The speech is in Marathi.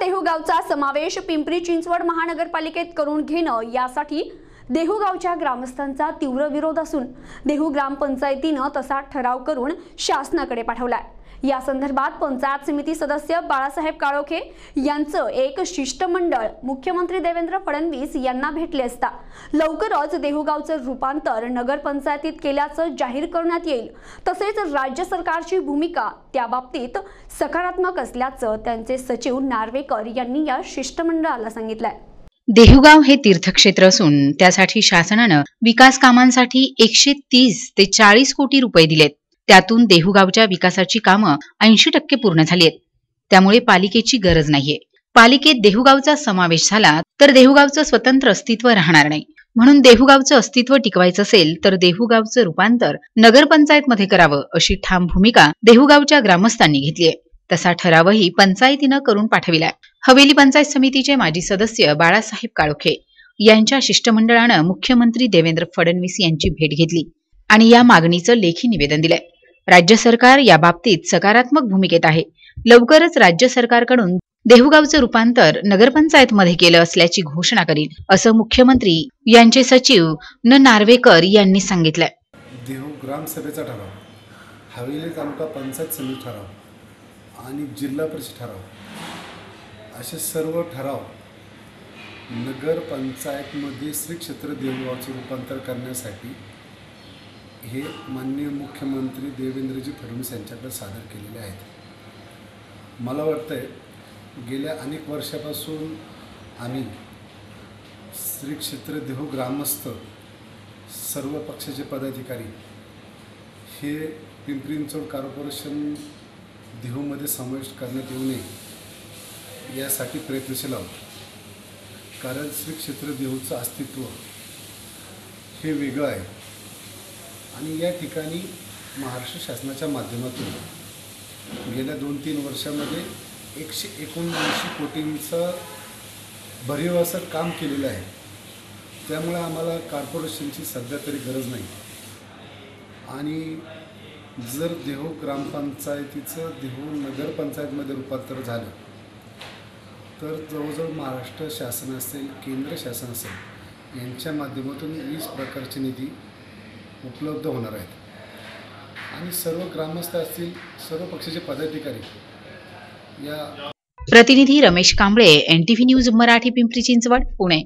देहुगावचा समावेश पिंपरी चिंचवड महानगरपालिकेत करून घेणं यासाठी देहुगावच्या ग्रामस्थांचा तीव्र विरोध असून देहू ग्रामपंचायतीनं तसा ठराव करून शासनाकडे पाठवलाय. या संदर्भात पंचायत समिती सदस्य बाळासाहेब काळोखे यांचं एक शिष्टमंडळ मुख्यमंत्री देवेंद्र फडणवीस यांना भेटले असता लवकरच देहूगावचं रूपांतर नगरपंचायतीत केल्याचं जाहीर करण्यात येईल. तसेच राज्य सरकारची भूमिका त्या बाबतीत सकारात्मक असल्याचं त्यांचे सचिव नार्वेकर यांनी या शिष्टमंडळाला सांगितलंय. देहुगाव हे तीर्थक्षेत्र असून त्यासाठी शासनानं विकास कामांसाठी एकशे तीस ते चाळीस कोटी रुपये दिलेत. त्यातून देहुगावच्या विकासाची कामं ऐंशी टक्के पूर्ण झाली आहेत त्यामुळे पालिकेची गरज नाहीये. पालिकेत देहुगावचा समावेश झाला तर देहुगावचं स्वतंत्र अस्तित्व राहणार नाही. म्हणून देहुगावचं अस्तित्व टिकवायचं असेल तर देहुगावचं रूपांतर नगरपंचायतमध्ये करावं अशी ठाम भूमिका देहुगावच्या ग्रामस्थांनी घेतलीय. तसा ठरावही पंचायतीनं करून पाठविलाय. हवेली पंचायत समितीचे माजी सदस्य बाळासाहेब काळोखे यांच्या शिष्टमंडळानं मुख्यमंत्री देवेंद्र फडणवीस यांची भेट घेतली आणि या मागणीचं लेखी निवेदन दिलंय. राज्य सरकार या बाबतीत सकारात्मक भूमिकेत आहे. लवकरच राज्य सरकारकडून देहुगावचं रूपांतर नगरपंचायतमध्ये केलं असल्याची घोषणा करील असं मुख्यमंत्री यांचे सचिव न नार्वेकर यांनी सांगितलंय. देहू ग्रामसभेचा ठराव हवेली तालुका पंचायत समिती ठराव आणि जिल्हा परिषद ठराव. असे सर्व ठराव नगरपंचायतमध्ये श्री क्षेत्र देवळाचं रूपांतर करण्यासाठी हे माननीय मुख्यमंत्री देवेंद्रजी फडणवीस यांच्याकडे सादर केलेले आहेत. मला वाटतंय गेल्या अनेक वर्षापासून आम्ही श्री क्षेत्र देहू ग्रामस्थ सर्व पक्षाचे पदाधिकारी हे पिंपरी चिंचवड कॉर्पोरेशन देहूमध्ये समाविष्ट करण्यात येऊ नये यासाठी प्रयत्नशील आहोत. कारण श्री क्षेत्र देहूचं अस्तित्व हे वेगळं आहे. आणि या ठिकाणी महाराष्ट्र शासनाच्या माध्यमातून गेल्या दोन तीन वर्षामध्ये एकशे एकोणऐंशी कोटींचं भरीव असं काम केलेलं आहे. त्यामुळे आम्हाला कॉर्पोरेशनची सध्या तरी गरज नाही. आणि जर देहू ग्रामपंचायतीचं देहू नगरपंचायतमध्ये रूपांतर झालं तर जवळजवळ महाराष्ट्र शासन असेल केंद्र शासन असेल यांच्या माध्यमातून वीस प्रकारची निधी उपलब्ध होणार आहेत. आणि सर्व ग्रामस्थ असतील सर्व पक्षाचे पदाधिकारी या प्रतिनिधी Ramesh Kamble N T V news Marathi Pimpri Chinchwad Pune.